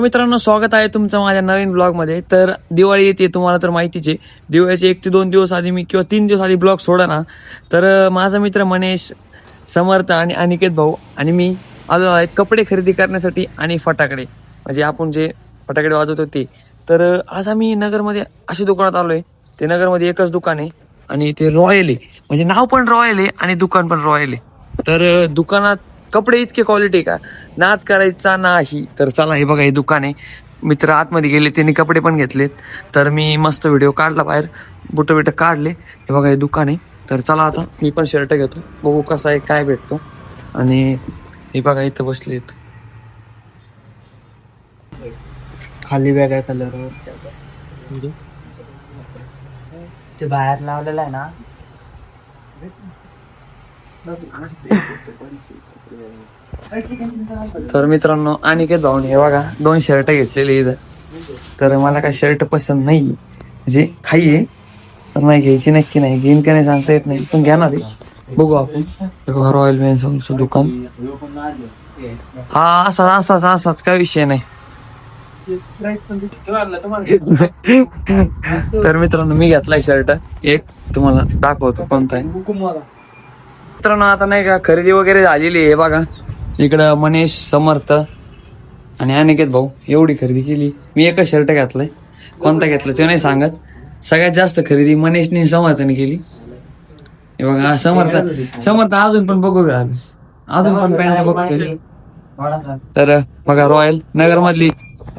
मित्रांनो स्वागत आहे तुमचं माझ्या नवीन ब्लॉगमध्ये तर दिवाळी येते तुम्हाला तर माहितीच आहे. दिवाळीचे एक ते दोन दिवस आधी मी किंवा तीन दिवस आधी ब्लॉग सोडा ना. तर माझा मित्र मनेश समर्थ आणि अनिकेत भाऊ आणि मी आलो आहे कपडे खरेदी करण्यासाठी आणि फटाकडे. म्हणजे आपण जे फटाकडे वाजवतो ते. तर आज आम्ही नगरमध्ये अशा दुकानात आलोय. ते नगरमध्ये एकच दुकान आहे आणि ते रॉयल आहे. म्हणजे नाव पण रॉयल आहे आणि दुकान पण रॉयल आहे. तर दुकानात कपडे इतके क्वालिटी का? नाद करायचा नाही. तर चला हे बघा हे दुकान आहे. मित्र आतमध्ये गेले त्यांनी कपडे पण घेतलेत. तर मी मस्त व्हिडिओ काढला बाहेर. बुट बिट काढले. हे बघा हे दुकान आहे. तर चला आता मी पण शर्ट घेतो. बघू कसा आहे काय भेटतो. आणि हे बघा इथं बसलेत. खाली वेगळ्या कलर ते बाहेर लावलेलं आहे ना? तर मित्रांनो आणि काय जाऊन हे बघा दोन शर्ट घेतलेले इथं. तर मला काय शर्ट पसंत नाही. म्हणजे खाई आहे पण नाही घ्यायची नक्की नाही. घेईन का नाही सांगता येत नाही. पण घेणार आहे. बघू आपण. बघा रॉयल मेन्स दुकान. हा असाच असाच असाच. काय विषय नाही. तर मित्रांनो मी घेतलाय शर्ट एक तुम्हाला दाखवतो कोणता आहे. मित्रांनो आता नाही का खरेदी वगैरे झालेली आहे बघा. इकडं मनीष समर्थ आणि अनिकेत भाऊ एवढी खरेदी केली. मी एकच शर्ट घातलाय. कोणता घेतला ते नाही सांगत. सगळ्यात जास्त खरेदी मनीषने समर्थने केली. हे बघा समर्थ. समर्थ अजून पण बघू का? अजून पण पॅन्ट बघतो तर बघा रॉयल नगरमधली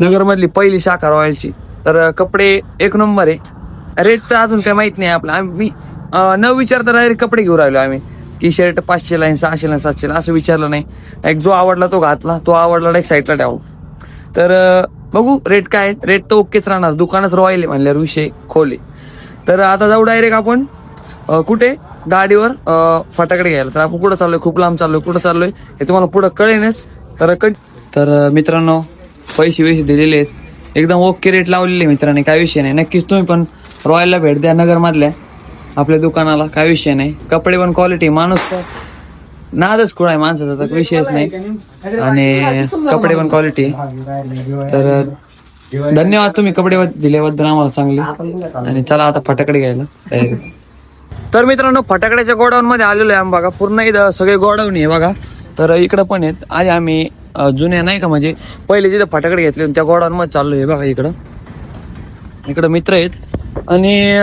नगरमधली पहिली शाखा रॉयलची. तर कपडे एक नंबर आहे. रेट तर अजून काही माहीत नाही आपला. आम्ही न विचारता डायरेक्ट कपडे घेऊन राहिलो आम्ही. की शर्ट पाचशे लाईन सहाशे ला सातशेला असं विचारलं नाही. एक जो आवडला तो घातला तो आवडला एक साईडला ठेवला. तर बघू रेट काय आहे. रेट तर ओकेच राहणार. दुकानात रॉयल आहे म्हणल्यावर विषय खोले तर आता जाऊ डायरेक्ट आपण कुठे? गाडीवर फटाकडे घ्यायला. तर आपण कुठं चाललोय? खूप लांब चाललोय. कुठं चाललोय? हे तुम्हाला पुढं कळेनच. तर कट तर मित्रांनो पैसे वैसे दिलेले आहेत. एकदम ओके रेट लावलेले मित्रांनी. काय विषय नाही. नक्कीच तुम्ही पण रॉयलला भेट द्या. नगरमधल्या. आपल्या दुकानाला काय विषय नाही. कपडे पण क्वालिटी माणूस तर. नादच कुळ आहे माणसाचा तर विषयच नाही. आणि कपडे पण क्वालिटी तर धन्यवाद तुम्ही कपडे दिल्याबद्दल आम्हाला चांगले. आणि चला आता फटाकडे घ्यायला तर मित्रांनो फटाकड्याच्या गोडाऊन मध्ये आलेलो आहे आम्ही बघा. पूर्ण इथं सगळे गोडाऊन आहे बघा. तर इकडं पण आहेत. आज आम्ही जुने नाही का म्हणजे पहिले जिथं फटाकडे घेतले त्या गोडाऊन मध्ये चाललो आहे बघा इकडं. इकडं मित्र आहेत. आणि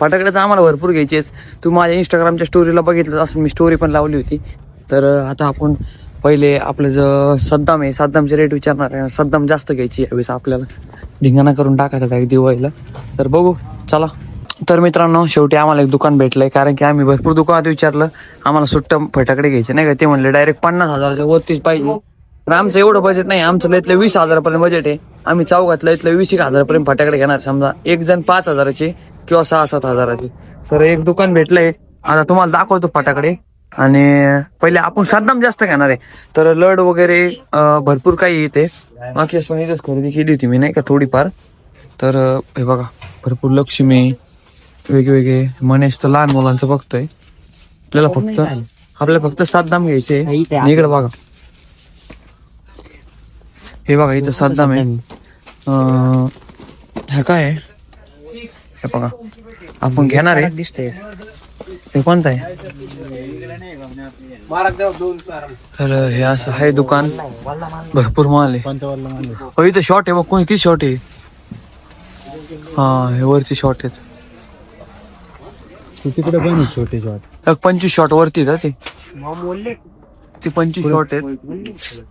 फटाकडे तर आम्हाला भरपूर घ्यायचे आहेत. तू माझ्या इंस्टाग्रामच्या स्टोरीला बघितलं असं मी स्टोरी पण लावली होती. तर आता आपण पहिले आपलं जर सद्दाम आहे सद्दामचे रेट विचारणार आहे. सद्दाम जास्त घ्यायची यावेळेस आपल्याला. धिंगाणा करून टाकायचा direct दिवाळीला. तर बघू चला. तर मित्रांनो शेवटी आम्हाला एक दुकान भेटलंय कारण की आम्ही भरपूर दुकानात विचारलं. आम्हाला सुट्ट फटाकडे घ्यायचे नाही का? ते म्हणले डायरेक्ट पन्नास हजाराच्या वरतीच पाहिजे. तर आमचं एवढं बजेट नाही आमचं लयतलं वीस हजारापर्यंत बजेट आहे. आम्ही चौघात लयतलं वीस एक हजारपर्यंत फटाकडे घेणार. समजा एक जण पाच हजाराचे किंवा सहा सात हजाराचे. तर एक दुकान भेटलंय. आता तुम्हाला दाखवतो फटाकडे. आणि पहिले आपण सद्दाम जास्त घेणार आहे. तर लड वगैरे भरपूर काही येते मागच्या वेळेस पण इथेच खरेदी केली होती मी नाही का थोडीफार. तर हे बघा भरपूर लक्ष्मी वेगवेगळे. मनेश तर लहान मुलांचं बघतोय. आपल्याला फक्त आपल्याला फक्त सातदाम घ्यायचे. इकडे बघा. हे बघा इथं सातदाम आहे. अं, हे काय आहे? हे बघा. आपण घेणार आहे. दिसतोय. हे कोणतं आहे? तर हे असं आहे दुकान. भरपूर माल आहे. हो इथं शॉर्ट आहे बघ. कोणी किती शॉर्ट आहे? हा हे वरती शॉर्ट आहेत. तिकडे पण छोटे शॉट एक पंचवीस शॉट वरती ते. ते पंचवीस शॉट आहेत.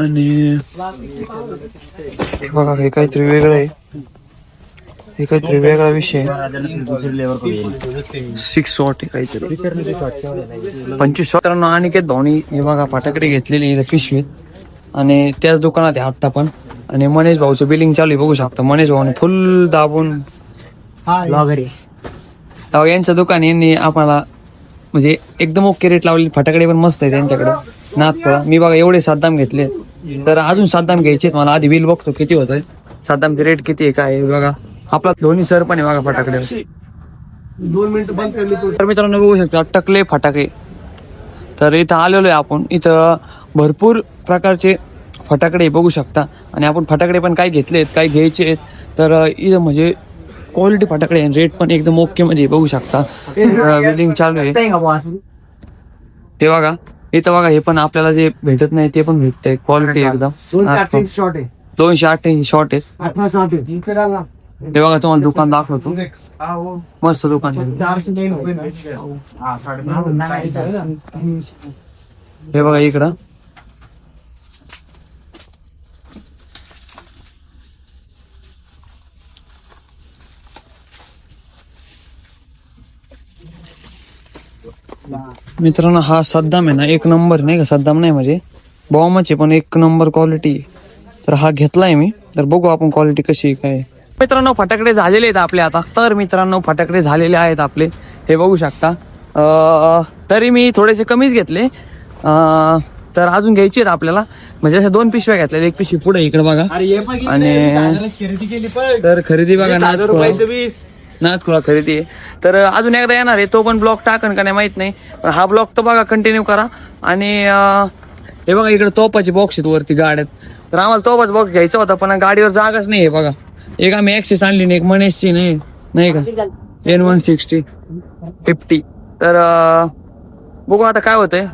आणि बघा हे काहीतरी वेगळं आहे. हे काहीतरी वेगळा विषय सिक्स शॉट काहीतरी. पंचवीस शॉट मित्रांनो अनिकेत भाऊनी हे बघा फटाकडे घेतलेली इथं पिशवीत आणि त्याच दुकानात आहे आत्ता पण. आणि मनेश भाऊचं बिलिंग चालू आहे बघू शकता. मनेश भाऊने फुल दाबून यांचं दुकान यांनी आम्हाला म्हणजे एकदम ओके रेट लावलेली. फटाकडे पण मस्त आहे त्यांच्याकडे. नाथपुरा मी बघा एवढे सातदाम घेतले. तर अजून सातदाम घ्यायचे मला आधी बिल बघतो किती होत आहे सातदामचे रेट किती आहे काय आहे बघा. आपला दोन्ही सर पण आहे बघा फटाकडे. दोन मिनिटं बंद तर मित्रांनो बघू शकता टकले फटाके. तर इथं आलेलो आहे आपण. इथं भरपूर प्रकारचे फटाकडे बघू शकता. आणि आपण फटाकडे पण काय घेतलेत काय घ्यायचे आहेत. तर इथं म्हणजे क्वालिटी फटाकडे रेट पण एकदम ओके मध्ये बघू शकता. बिल्डिंग चालू आहे. हे बघा इथं बघा हे पण आपल्याला जे भेटत नाही ते पण भेटतंय. क्वालिटी एकदम. दोनशे अठ्ठ्याऐंशी शॉर्ट आहे. अठरा शॉर्ट आहे. हे बघा तुम्हाला दुकान दाखवतो. मस्त दुकान हे बघा इकडं. मित्रांनो हा सद्दाम आहे ना एक नंबर नाही का? सद्दाम नाही म्हणजे. बॉम्बच आहे पण एक नंबर क्वालिटी तर हा घेतलाय मी. तर बघू आपण क्वालिटी कशी काय आहे. मित्रांनो फटाकडे झालेले आहेत आपले आता. तर मित्रांनो फटाकडे झालेले आहेत आपले. हे बघू शकता. तरी मी थोडेसे कमीच घेतले. तर अजून घ्यायचे आहेत आपल्याला. म्हणजे अशा दोन पिशव्या घेतल्या एक पिशवी पुढे इकडे बघा. आणि तर खरेदी बघा नाथ नाथखुळा खरेदी आहे. तर अजून एकदा येणार आहे. तो पण ब्लॉक टाकन का नाही माहीत नाही. पण हा ब्लॉक तर बघा कंटिन्यू करा. आणि हे बघा इकडे तोपाचे बॉक्स आहेत वरती गाड्यात. तर आम्हाला तोपाचा बॉक्स घ्यायचा होता पण गाडीवर जागाच नाही आहे बघा. एक आम्ही ऍक्सेस आणली नाही एक मनेशची नाही नाही का? एन वन सिक्स्टी फिफ्टी तर अं, बघू आता काय होतंय.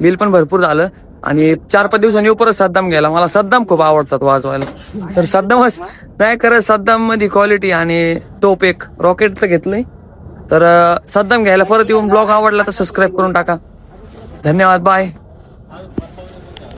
बिल. पण भरपूर झालं. आणि चार पाच दिवसांनी परत सद्दाम गेला मला सद्दाम खूप आवडतात वाजवायला. तर सद्दामच नाही करत सद्दाममध्ये क्वालिटी आणि टोप एक रॉकेटचं घेतलंय. तर अं, सद्दाम घ्यायला परत येऊन ब्लॉग आवडला तर सबस्क्राईब करून टाका. धन्यवाद बाय